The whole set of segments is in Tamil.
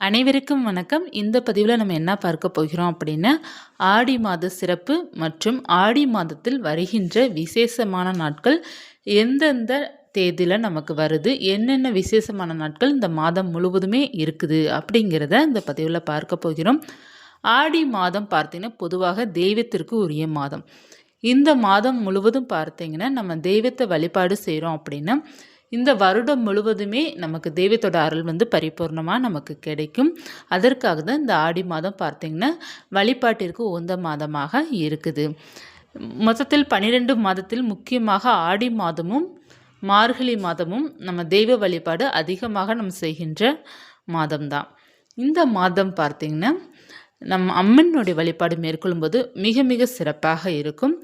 அனைவருக்கும் வணக்கம். இந்த பதிவில் நம்ம என்ன பார்க்க போகிறோம் அப்படின்னா ஆடி மாத சிறப்பு மற்றும் ஆடி மாதத்தில் வருகின்ற விசேஷமான நாட்கள் எந்தெந்த தேதியில் நமக்கு வருது என்னென்ன விசேஷமான நாட்கள் இந்த மாதம் முழுவதுமே இருக்குது அப்படிங்கிறத இந்த பதிவில் பார்க்க போகிறோம். ஆடி மாதம் பார்த்திங்கன்னா பொதுவாக தெய்வத்திற்கு உரிய மாதம். இந்த மாதம் முழுவதும் பார்த்திங்கன்னா நம்ம தெய்வத்தை வழிபாடு செய்கிறோம் அப்படின்னா இந்த வருடம் முழுவதுமே நமக்கு தெய்வத்தோட அருள் வந்து பரிபூர்ணமாக நமக்கு கிடைக்கும். அதற்காக தான் இந்த ஆடி மாதம் பார்த்திங்கன்னா வழிபாட்டிற்கு உந்த மாதமாக இருக்குது. மொத்தத்தில் பன்னிரெண்டு மாதத்தில் முக்கியமாக ஆடி மாதமும் மார்கழி மாதமும் நம்ம தெய்வ வழிபாடு அதிகமாக நம்ம செய்கின்ற மாதம்தான். இந்த மாதம் பார்த்திங்கன்னா நம் அம்மனுடைய வழிபாடு மேற்கொள்ளும்போது மிக மிக சிறப்பாக இருக்கும்.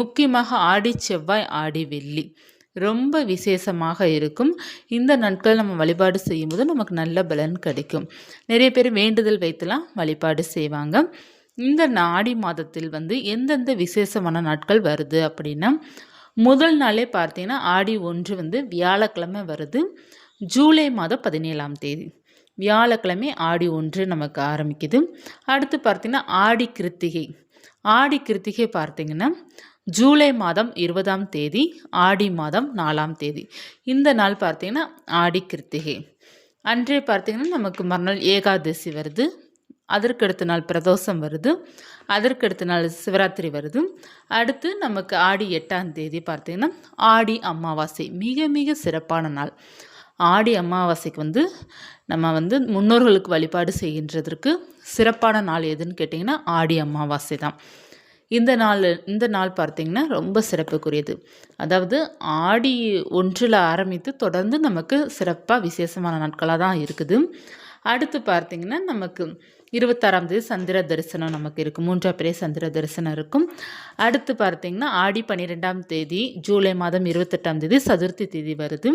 முக்கியமாக ஆடி செவ்வாய் ஆடி வெள்ளி. ரொம்ப விசேஷமாக இருக்கும். இந்த நாட்கள் நம்ம வழிபாடு செய்யும்போது நமக்கு நல்ல பலன் கிடைக்கும். நிறைய பேர் வேண்டுதல் வைத்துலாம் வழிபாடு செய்வாங்க. இந்த ஆடி மாதத்தில் வந்து எந்தெந்த விசேஷமான நாட்கள் வருது அப்படின்னா முதல் நாளே பார்த்தீங்கன்னா ஆடி ஒன்று வந்து வியாழக்கிழமை வருது. ஜூலை மாதம் பதினேழாம் தேதி. வியாழக்கிழமை ஆடி ஒன்று நமக்கு ஆரம்பிக்குது. அடுத்து பார்த்திங்கன்னா ஆடி கிருத்திகை. ஆடி கிருத்திகை பார்த்திங்கன்னா ஜூலை மாதம் இருபதாம் தேதி ஆடி மாதம் நாலாம் தேதி. இந்த நாள் பார்த்திங்கன்னா ஆடி கிருத்திகை. அன்றே பார்த்திங்கன்னா நமக்கு மறுநாள் ஏகாதசி வருது. அதற்கு அடுத்த நாள் பிரதோஷம் வருது. அதற்கு அடுத்த நாள் சிவராத்திரி வருது. அடுத்து நமக்கு ஆடி எட்டாம் தேதி பார்த்திங்கன்னா ஆடி அமாவாசை. மிக மிக சிறப்பான நாள். ஆடி அமாவாசைக்கு வந்து நம்ம வந்து முன்னோர்களுக்கு வழிபாடு செய்கின்றதற்கு சிறப்பான நாள் எதுன்னு கேட்டிங்கன்னா ஆடி அமாவாசை தான். இந்த நாள் இந்த நாள் பார்த்திங்கன்னா ரொம்ப சிறப்புக்குரியது. அதாவது ஆடி ஒன்றில் ஆரம்பித்து தொடர்ந்து நமக்கு சிறப்பாக விசேஷமான நாட்களாக தான் இருக்குது. அடுத்து பார்த்திங்கன்னா நமக்கு இருபத்தாறாம் தேதி சந்திர தரிசனம் நமக்கு இருக்கும். மூன்றாம் பேரே சந்திர தரிசனம் இருக்கும். அடுத்து பார்த்திங்கன்னா ஆடி பன்னிரெண்டாம் தேதி ஜூலை மாதம் இருபத்தெட்டாம் தேதி சதுர்த்தி தேதி வருது.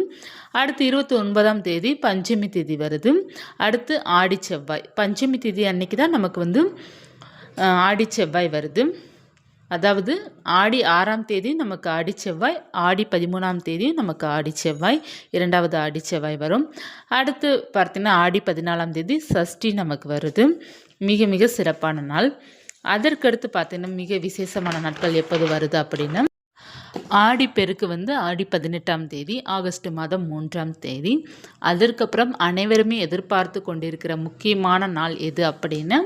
அடுத்து இருபத்தி ஒன்பதாம் தேதி பஞ்சமி தேதி வருது. அடுத்து ஆடி செவ்வாய். பஞ்சமி தேதி அன்னைக்கு தான் நமக்கு வந்து ஆடி செவ்வாய் வருது. அதாவது ஆடி ஆறாம் தேதி நமக்கு ஆடி செவ்வாய் ஆடி பதிமூணாம் தேதி நமக்கு ஆடி செவ்வாய் இரண்டாவது ஆடி செவ்வாய் வரும். அடுத்து பார்த்திங்கன்னா ஆடி பதினாலாம் தேதி சஷ்டி நமக்கு வருது. மிக மிக சிறப்பான நாள். அதற்கடுத்து பார்த்தீங்கன்னா மிக விசேஷமான நாட்கள் எப்போது வருது அப்படின்னா ஆடி பெருக்கு வந்து ஆடி பதினெட்டாம் தேதி ஆகஸ்ட் மாதம் மூன்றாம் தேதி. அதற்கப்புறம் அனைவருமே எதிர்பார்த்து கொண்டிருக்கிற முக்கியமான நாள் எது அப்படின்னா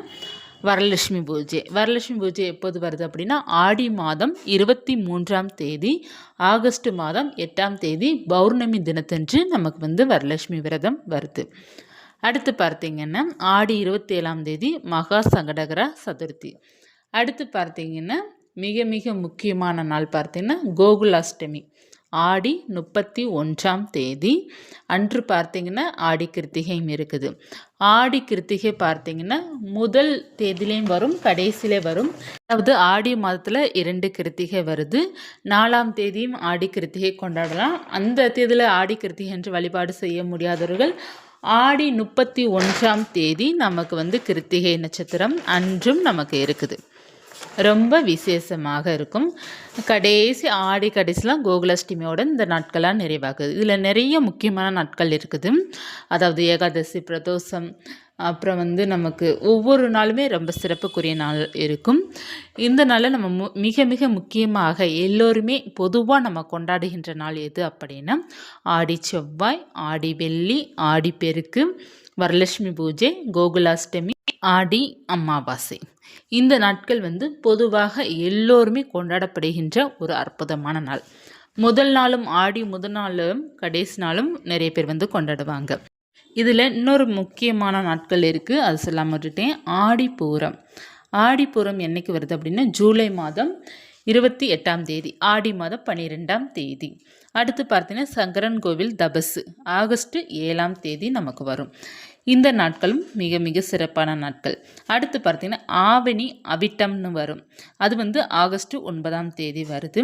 வரலட்சுமி பூஜை. வரலட்சுமி பூஜை எப்போது வருது அப்படின்னா ஆடி மாதம் இருபத்தி மூன்றாம் தேதி ஆகஸ்ட் மாதம் எட்டாம் தேதி பௌர்ணமி தினத்தன்று நமக்கு வந்து வரலட்சுமி விரதம் வருது. அடுத்து பார்த்தீங்கன்னா ஆடி இருபத்தி ஏழாம் தேதி மகா சங்கடகர சதுர்த்தி. அடுத்து பார்த்தீங்கன்னா மிக மிக முக்கியமான நாள் பார்த்தீங்கன்னா கோகுலாஷ்டமி. ஆடி முப்பத்தி ஒன்றாம் தேதி அன்று பார்த்திங்கன்னா ஆடி கிருத்திகையும் இருக்குது. ஆடி கிருத்திகை பார்த்திங்கன்னா முதல் தேதியிலையும் வரும் கடைசியில வரும். அதாவது ஆடி மாதத்தில் இரண்டு கிருத்திகை வருது. நாலாம் தேதியும் ஆடி கிருத்திகை கொண்டாடலாம். அந்த தேதியில் ஆடி கிருத்திகை என்று வழிபாடு செய்ய முடியாதவர்கள் ஆடி முப்பத்தி ஒன்றாம் தேதி நமக்கு வந்து கிருத்திகை நட்சத்திரம் அன்றும் நமக்கு இருக்குது. ரொம்ப விசேஷமாக இருக்கும். கடைசி ஆடி கடைசிலாம் கோகுலாஷ்டமியோட இந்த நாட்களாக நிறைவாகுது. இதில் நிறைய முக்கியமான நாட்கள் இருக்குது. அதாவது ஏகாதசி பிரதோஷம் அப்புறம் வந்து நமக்கு ஒவ்வொரு நாளுமே ரொம்ப சிறப்புக்குரிய நாள் இருக்கும். இந்த நாளில் நம்ம மு மிக மிக முக்கியமாக எல்லோருமே பொதுவாக நம்ம கொண்டாடுகின்ற நாள் எது அப்படின்னா ஆடி செவ்வாய் ஆடி வெள்ளி ஆடி பெருக்கு வரலட்சுமி பூஜை கோகுலாஷ்டமி ஆடி அமாவாசை. இந்த நாட்கள் வந்து பொதுவாக எல்லோருமே கொண்டாடப்படுகின்ற ஒரு அற்புதமான நாள். முதல் நாளும் ஆடி முதல் நாளும் கடைசி நாளும் நிறைய பேர் வந்து கொண்டாடுவாங்க. இதில் இன்னொரு முக்கியமான நாட்கள் இருக்குது அது சொல்லாமல் விட்டுட்டேன். ஆடிப்பூரம். ஆடிப்பூரம் என்னைக்கு வருது அப்படின்னா ஜூலை மாதம் இருபத்தி எட்டாம் தேதி. ஆடி மாதம் பன்னிரெண்டாம் தேதி. அடுத்து பார்த்தீங்கன்னா சங்கரன் கோவில் தபசு. ஆகஸ்ட் ஏழாம் தேதி நமக்கு வரும். இந்த நாட்களும் மிக மிக சிறப்பான நாட்கள். அடுத்து பார்த்திங்கன்னா ஆவணி அவிட்டம்னு வரும். அது வந்து ஆகஸ்ட் ஒன்பதாம் தேதி வருது.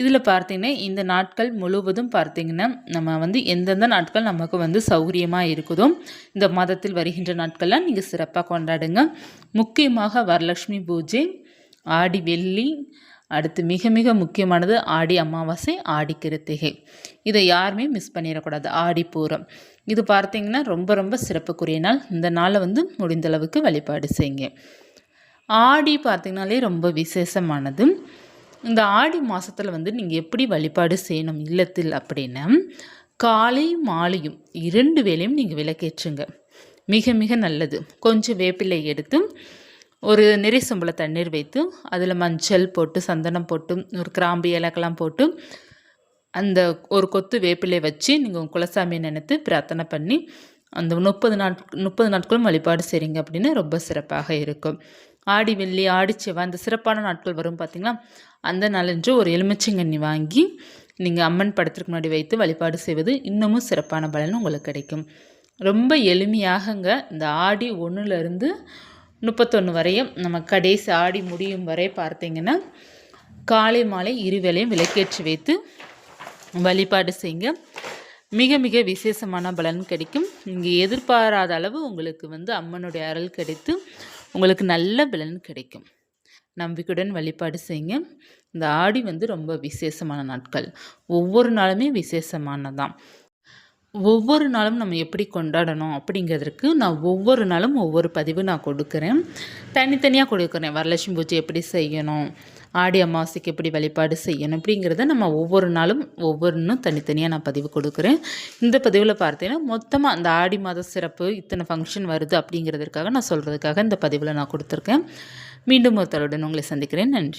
இதில் பார்த்தீங்கன்னா இந்த நாட்கள் முழுவதும் பார்த்திங்கன்னா நம்ம வந்து எந்தெந்த நாட்கள் நமக்கு வந்து சௌகரியமாக இருக்குதோ இந்த மாதத்தில் வருகின்ற நாட்கள்லாம் நீங்கள் சிறப்பாக கொண்டாடுங்க. முக்கியமாக வரலட்சுமி பூஜை ஆடி வெள்ளி அடுத்து மிக மிக முக்கியமானது ஆடி அமாவாசை ஆடி கிருத்திகை. இதை யாருமே மிஸ் பண்ணிடக்கூடாது. ஆடி பூரம். இது பார்த்தீங்கன்னா ரொம்ப ரொம்ப சிறப்புக்குரிய நாள். இந்த நாளை வந்து முடிந்தளவுக்கு வழிபாடு செய்யுங்க. ஆடி பார்த்திங்கனாலே ரொம்ப விசேஷமானது. இந்த ஆடி மாதத்தில் வந்து நீங்கள் எப்படி வழிபாடு செய்யணும் இல்லத்தில் அப்படின்னா காலை மாலையும் இரண்டு வேலையும் நீங்கள் விளக்கேற்றுங்க. மிக மிக நல்லது. கொஞ்சம் வேப்பிலை எடுத்து ஒரு நெறி சம்பள தண்ணீர் வைத்து அதில் மஞ்சள் போட்டு சந்தனம் போட்டு ஒரு கிராம்பு ஏலக்கெல்லாம் போட்டு அந்த ஒரு கொத்து வேப்பிலை வச்சு நீங்கள் உங்கள் குலசாமியை நினைத்து பிரார்த்தனை பண்ணி அந்த முப்பது நாட் முப்பது நாட்களும் வழிபாடு செய்கிறீங்க அப்படின்னு ரொம்ப சிறப்பாக இருக்கும். ஆடி வெள்ளி ஆடி செவ்வாய் அந்த சிறப்பான நாட்கள் வரும் பார்த்திங்கன்னா அந்த நாளன்று ஒரு எலுமிச்சங்கண்ணி வாங்கி நீங்கள் அம்மன் படத்திற்கு முன்னாடி வைத்து வழிபாடு செய்வது இன்னமும் சிறப்பான பலன் உங்களுக்கு கிடைக்கும். ரொம்ப எளிமையாகங்க இந்த ஆடி ஒன்றுலேருந்து முப்பத்தொன்று வரையும் நம்ம கடைசி ஆடி முடியும் வரை பார்த்தீங்கன்னா காலை மாலை இருவேளையும் விளக்கேற்றி வைத்து வழிபாடு செய்யுங்க. மிக மிக விசேஷமான பலன் கிடைக்கும். இங்கே எதிர்பாராத அளவு உங்களுக்கு வந்து அம்மனுடைய அருள் கிடைத்து உங்களுக்கு நல்ல பலன் கிடைக்கும். நம்பிக்கையுடன் வழிபாடு செய்யுங்க. இந்த ஆடி வந்து ரொம்ப விசேஷமான நாட்கள். ஒவ்வொரு நாளுமே விசேஷமானதான் ஒவ்வொரு நாளும் நம்ம எப்படி கொண்டாடணும் அப்படிங்கிறதுக்கு நான் ஒவ்வொரு நாளும் ஒவ்வொரு பதிவு நான் கொடுக்குறேன். தனித்தனியாக கொடுக்குறேன். வரலட்சுமி பூஜை எப்படி செய்யணும்? ஆடி அமாவாசைக்கு எப்படி வழிபாடு செய்யணும்? அப்படிங்கிறத நம்ம ஒவ்வொரு நாளும் ஒவ்வொன்றும் தனித்தனியாக நான் பதிவு கொடுக்குறேன். இந்த பதிவில் பார்த்தீங்கன்னா மொத்தமாக அந்த ஆடி மாத சிறப்பு இத்தனை ஃபங்க்ஷன் வருது அப்படிங்கிறதுக்காக நான் சொல்கிறதுக்காக இந்த பதிவில் நான் கொடுத்துருக்கேன். மீண்டும் ஒருத்தருடன் உங்களை சந்திக்கிறேன். நன்றி.